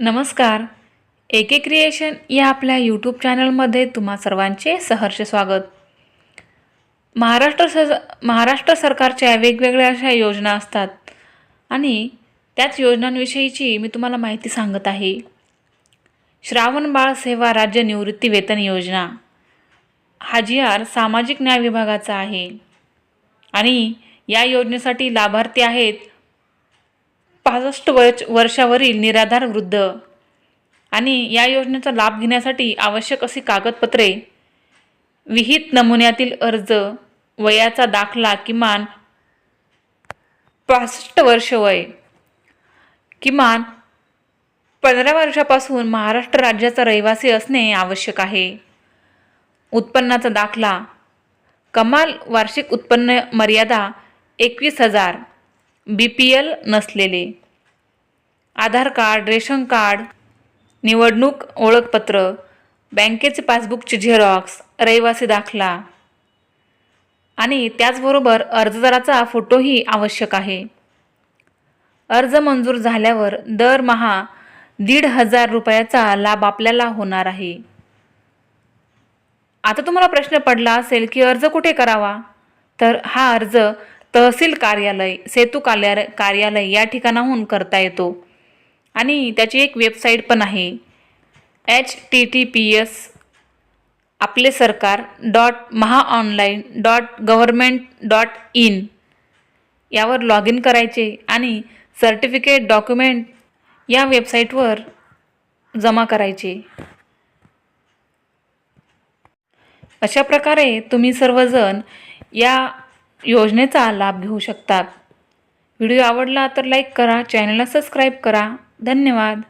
नमस्कार. एके क्रिएशन या आपल्या यूट्यूब चॅनलमध्ये तुम्हा सर्वांचे सहर्ष स्वागत. महाराष्ट्र स महाराष्ट्र सरकारच्या वेगवेगळ्या अशा योजना असतात. आणि त्याच योजनांविषयीची मी तुम्हाला माहिती सांगत आहे. श्रावण बाळ सेवा राज्य निवृत्ती वेतन योजना. हा जी आर सामाजिक न्याय विभागाचा आहे. आणि या योजनेसाठी लाभार्थी आहेत पासष्ट वर्ष वर्षावरील निराधार वृद्ध. आणि या योजनेचा लाभ घेण्यासाठी आवश्यक अशी कागदपत्रे विहित नमुन्यातील अर्ज वयाचा दाखला किमान पासष्ट वर्ष वय किमान पंधरा वर्षापासून महाराष्ट्र राज्याचा रहिवासी असणे आवश्यक आहे. उत्पन्नाचा दाखला कमाल वार्षिक उत्पन्न मर्यादा एकवीस हजार. बी पी एल नसलेले. आधार कार्ड रेशन कार्ड निवडणूक ओळखपत्र बँकेचे पासबुकचे झेरॉक्स रहिवासी दाखला. आणि त्याचबरोबर अर्जदाराचा फोटोही आवश्यक आहे. अर्ज मंजूर झाल्यावर दरमहा दीड हजार रुपयाचा लाभ आपल्याला होणार आहे. आता तुम्हाला प्रश्न पडला असेल की अर्ज कुठे करावा? तर हा अर्ज तहसील कार्यालय सेतू कार्यालय कार्यालय या ठिकाणाहून करता येतो. आणि त्याची एक वेबसाईट पण आहे. H T T P S आपले सरकार dot MahaOnline dot government dot in यावर लॉग इन करायचे आणि सर्टिफिकेट डॉक्युमेंट या वेबसाईटवर जमा करायचे. अशा प्रकारे तुम्ही सर्वजण या योजनेचा लाभ घेऊ शकतात. व्हिडिओ आवडला तर लाईक करा चॅनलला सबस्क्राईब करा. धन्यवाद.